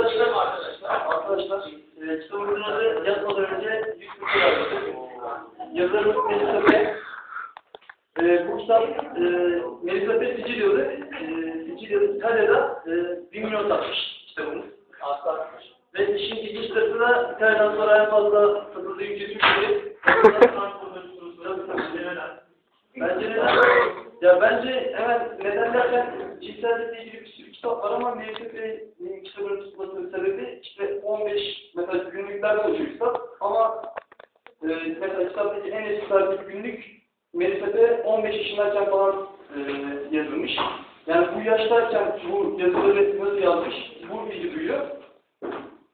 Arkadaşlar arkadaşlar. Arkadaşlar. E, yazmadan önce 100 kutu yazdı. Yazarımız Melisa. E, bu kitap e, Melisa Bey Sicilyalı. E, Sicilyalı İtalya'da e, 1 milyon satmış kitabımız. Asla. Ve işin ilginç tarafı da İtalya'dan sonra en fazla satıldığı ülke Türkiye. Bence neden? Ya bence evet neden derken cinsellikle ilgili bir sürü kitap var ama MSF'nin kitabının tutmasının sebebi işte 15 mesela günlüklerden oluşuyor kitap ama e, mesela kitaptaki en eski tarihli günlük MSF'de 15 yaşındayken falan e, yazılmış. Yani bu yaştayken bu yazıları nasıl yazmış bu bilgi duyuyor.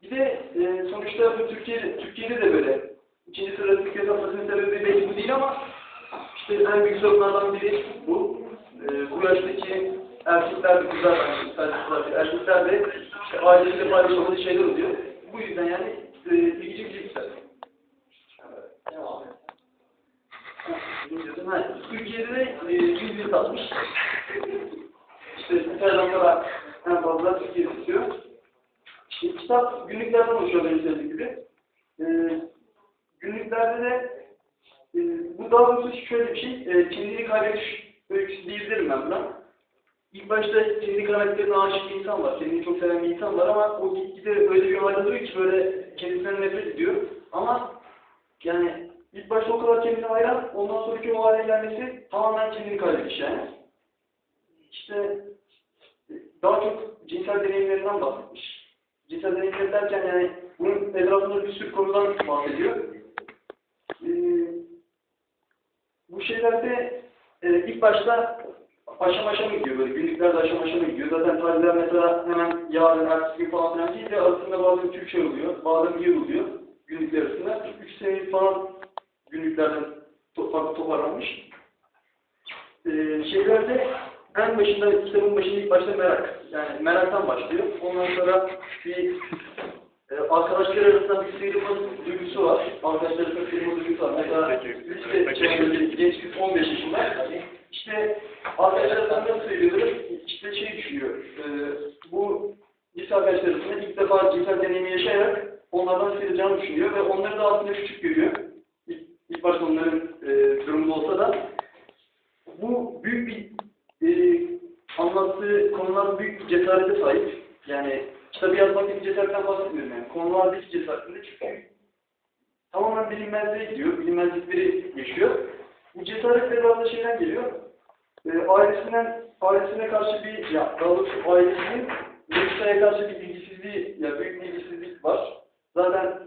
Bir de e, sonuçta bu Türkiye'de, Türkiye'de de böyle. İkinci sırada Türkiye yapmasının sebebi belki bu değil ama işte en büyük sorunlardan biri bu. E, bu yaştaki erkekler de kızlar, erkekler, erkekler de işte ailesiyle paylaşamadığı şeyler oluyor. Bu yüzden yani e, ilginç bir kitap. Devam Türkiye'de de 100 yıl satmış. İşte sonra en fazla Türkiye tutuyor. İşte kitap günlüklerden oluşuyor söylediğim gibi. E, günlüklerde de e, bu daha doğrusu şöyle bir şey, e, kendini kaybetmiş öyküsü diyebilirim ben buna. İlk başta kendi karakterine aşık bir insan var, kendini çok seven bir insan var ama o gitgide öyle bir yol alıyor ki böyle kendisinden nefret ediyor. Ama yani ilk başta o kadar kendine hayran, ondan sonraki o hale gelmesi tamamen kendini kaybetmiş yani. İşte daha çok cinsel deneyimlerinden bahsetmiş. Cinsel deneyimler derken yani bunun etrafında bir sürü konudan bahsediyor. Ee, bu şeylerde e, ilk başta aşama aşama gidiyor böyle günlüklerde aşama aşama gidiyor. Zaten tarihler mesela hemen yarın, ertesi gün falan filan değil de arasında bazen Türkçe oluyor, bazen bir oluyor günlükler arasında. 3 senelik falan günlüklerden farklı toparlanmış. Ee, şeylerde en başında, kitabın başında ilk başta merak. Yani meraktan başlıyor. Ondan sonra bir e, arkadaşlar arasında bir sıyrılma duygusu var. Arkadaşlar arasında sıyrılma duygusu var. Mesela lise genç kız 15 yaşında. İşte arkadaşlar arasında nasıl sıyrılır? İşte şey düşünüyor. E, bu lise arkadaşlar arasında ilk defa cinsel deneyimi yaşayarak onlardan sıyrılacağını düşünüyor ve onları da aslında küçük görüyor. İlk, ilk başta onların e, durumunda olsa da bu büyük bir e, anlattığı konular büyük bir cesarete sahip. Yani kitabı yazmak bir cesaretten bahsetmiyorum yani. Konulardaki cesaretinde çünkü tamamen bilinmezliğe gidiyor. Bilinmezlikleri yaşıyor. Bu cesaretle bazı şeyler geliyor. E, ailesinden, ailesine karşı bir, ya daha doğrusu ailesinin Melisa'ya karşı bir bilgisizliği, ya büyük bilgisizlik var. Zaten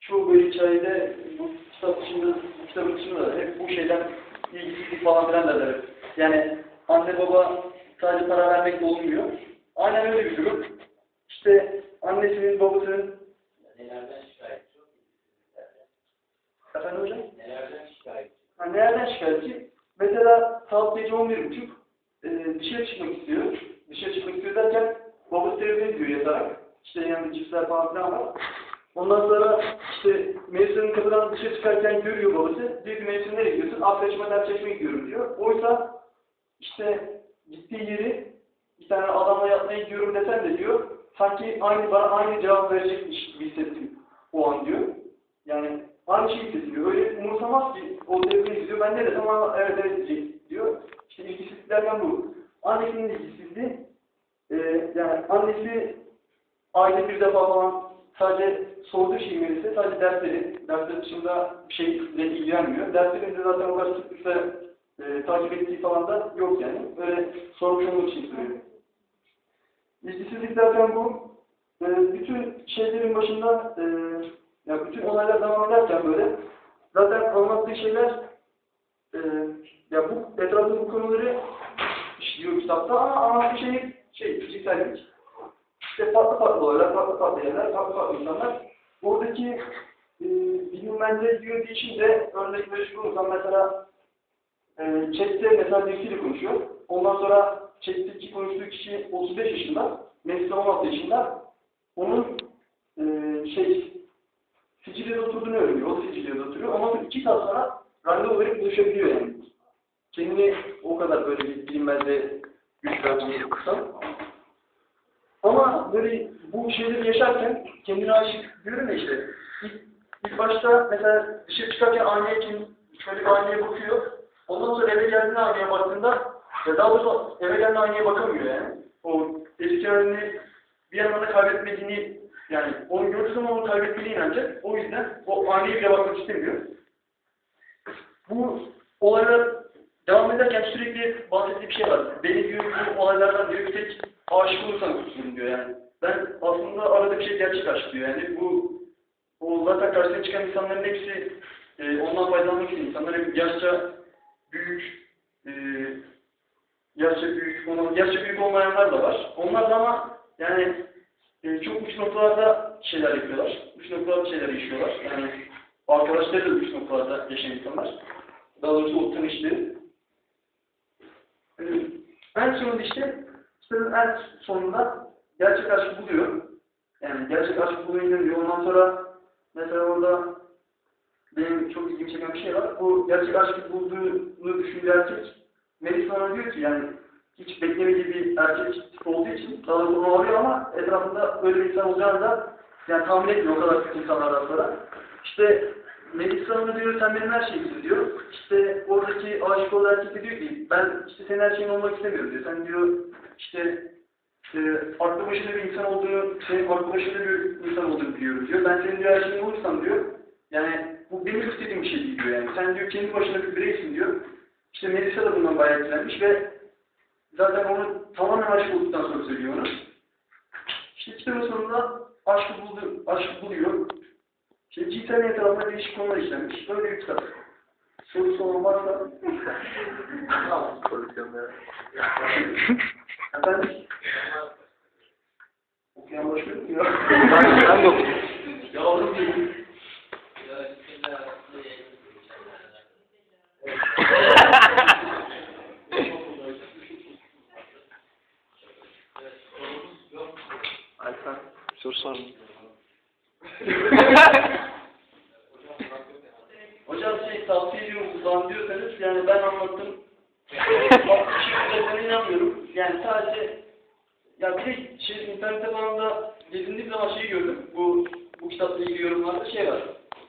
çoğu böyle hikayede bu kitap bu kitabın dışında da hep bu şeyden ilgisizlik falan filan derler. Yani anne baba sadece para vermekle olmuyor. Aynen öyle bir durum. İşte annesinin, babasının... Nelerden şikayetçi? Efendim hocam? Nelerden şikayetçi? Ha, nereden şikayetçi? Mesela saat gece 11.30 e, dışarı çıkmak istiyor. Dışarı çıkmak istiyor derken babası evine gidiyor yatarak. İşte yanında cipsler falan filan var. Ondan sonra işte Melisa'nın kapıdan dışarı çıkarken görüyor babası. Diyor ki Melisa nereye gidiyorsun? Arkadaşıma ders çalışmaya gidiyorum diyor. Oysa işte gittiği yeri bir tane adamla yatmaya gidiyorum desen de diyor. Sanki aynı bana aynı cevap verecekmiş gibi hissettim o an diyor. Yani aynı şeyi hissediyor. Öyle umursamaz ki o telefonu izliyor. Ben ne desem ama evet evet diyecek diyor. İşte ilgisizliklerden bu. Annesinin ilgisizliği e, yani annesi ayda bir defa falan sadece sorduğu şey verirse sadece dersleri, dersleri dışında bir şeyle ilgilenmiyor. Derslerinde zaten o kadar sıklıkla e, takip ettiği falan da yok yani. Öyle sormuş olmak için söylüyor. İlgisizlik zaten bu. E, bütün şeylerin başında e, ya bütün olaylar devam ederken böyle zaten anlattığı şeyler e, ya bu etrafında bu konuları işliyor kitapta ama anlattığı şey şey fiziksel işte farklı farklı olaylar, farklı farklı yerler, farklı farklı insanlar. Oradaki e, bilinmezliğe girdiği için de örnek verecek olursam mesela e, chatte mesela birisiyle konuşuyor. Ondan sonra chat'teki konuştuğu kişi 35 yaşında, Melisa 16 yaşında. Onun e, şey oturduğunu öğreniyor. O Sicilya'da oturuyor. Sonra iki saat sonra randevu verip buluşabiliyor yani. Kendini o kadar böyle bir bilinmezliğe güç verdiğini yoksam. Ama böyle bu şeyleri yaşarken kendine aşık diyorum ya işte. İlk, ilk başta mesela dışarı çıkarken aynaya kim bir aynaya bakıyor. Ondan sonra eve geldiğinde aynaya baktığında ya daha doğrusu eve geldiğinde aynaya bakamıyor yani. O eski halini bir yandan da kaybetmediğini yani onu gördüğü zaman onu kaybettiğine inanacak. O yüzden o aynaya bile bakmak istemiyor. Bu olaylar devam ederken sürekli bahsettiği bir şey var. Beni diyor bu olaylardan diyor bir tek aşık olursan kurtulun diyor yani. Ben aslında aradığım şey gerçek aşk diyor yani. Bu o zaten karşısına çıkan insanların hepsi e, ondan faydalanmak için insanlar hep yaşça büyük e, yaşça büyük, onun yaşça büyük olmayanlar da var. Onlar da ama yani e, çok uç noktalarda şeyler yapıyorlar. Uç noktalarda şeyler yaşıyorlar. Yani arkadaşları da uç noktalarda yaşayan insanlar. Daha doğrusu o tanıştığı. Ee, en sonunda işte, işte en sonunda gerçek aşkı buluyor. Yani gerçek aşkı bulmayı diyor. Ondan sonra mesela orada benim çok ilgimi çeken bir şey var. Bu gerçek aşkı bulduğunu düşündüğü erkek Melis ona diyor ki yani hiç beklemediği bir erkek tip olduğu için daha doğrusu onu arıyor ama etrafında öyle bir insan olacağını da yani tahmin etmiyor o kadar kötü insanlardan sonra. İşte Melis Hanım'a diyor sen benim her şeyimsin diyor. İşte oradaki aşık olan erkek de diyor ki ben işte senin her şeyin olmak istemiyorum diyor. Sen diyor işte e, aklı başında bir insan olduğunu, senin aklı başında bir insan olduğunu biliyorum diyor. Ben senin diyor her şeyin olursam diyor. Yani bu benim istediğim bir şey değil diyor yani. Sen diyor kendi başına bir bireysin diyor. İşte Melisa da bundan bayağı etkilenmiş ve zaten onu tamamen aşık olduktan sonra söylüyor onu. İşte kitabın sonunda aşkı buldu, aşkı buluyor. İşte cinsel etrafında değişik konular işlenmiş. Böyle bir kitap. Sorusu olan varsa... Tamam. Efendim? Okuyan başka yok mu ya? Ben de okudum. Yavrum benim. Alper Hocam şey tavsiye ediyorum uzan diyorsanız yani ben anlattım. Bak şey inanmıyorum. Yani sadece ya bir de şey internette falan da gezindiğim zaman şeyi gördüm. Bu bu kitapla ilgili yorumlarda şey var.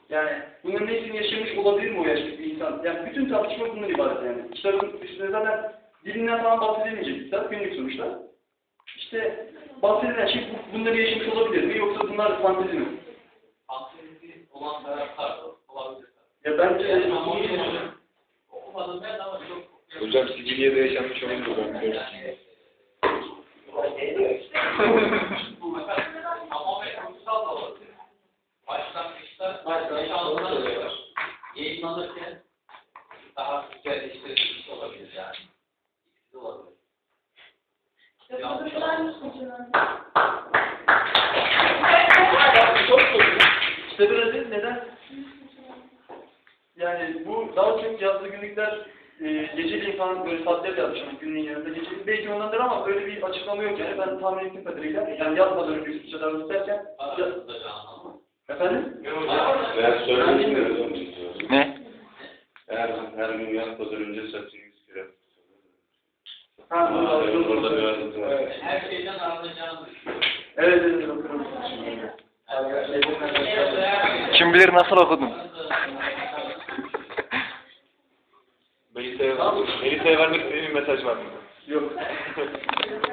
Yani bunların hepsini yaşamış olabilir mi o yaşlı bir insan? Yani bütün tartışma bundan ibaret yani. Kitabın üstünde zaten dilinden falan bahsedilmeyecek bir kitap. Günlük sonuçta. İşte bahsedilen şey bu- bunları yaşamış olabilir mi? Yoksa bunlar fantezi mi? Olan taraftar olabilir. Ya bence Yani ama onu okumadım ben ama çok Hocam Sicilya'da yaşanmış olunca ben biliyorum. Ama ve kurumsal da olabilir. Başlangıçta yaşantılar oluyor. Yayınlanırken daha güzelleştirilmiş olabilir yani. İkisi de olabilir. Çok soruyor. Biraz değil, neden? Yani bu daha çok yazdığı günlükler e, geceliğin falan böyle saatler yazmış ama günlüğün yanında geceliğin belki ondandır ama öyle bir açıklama yok yani ben tahmin ettiğim kadarıyla yani yazmadan önce üst üste davranış derken efendim? Ben söylemediğiniz Ne? Eğer her gün yatmadan önce saçını yüz kere. Ha, Aa, evet, evet, orada bir ayrıntı var. Evet. Her şeyden düşünüyorum. Evet, evet, okuyorum. Kim bilir nasıl okudun? Melisa'ya vermek istediğin bir mesaj var mı? Yok.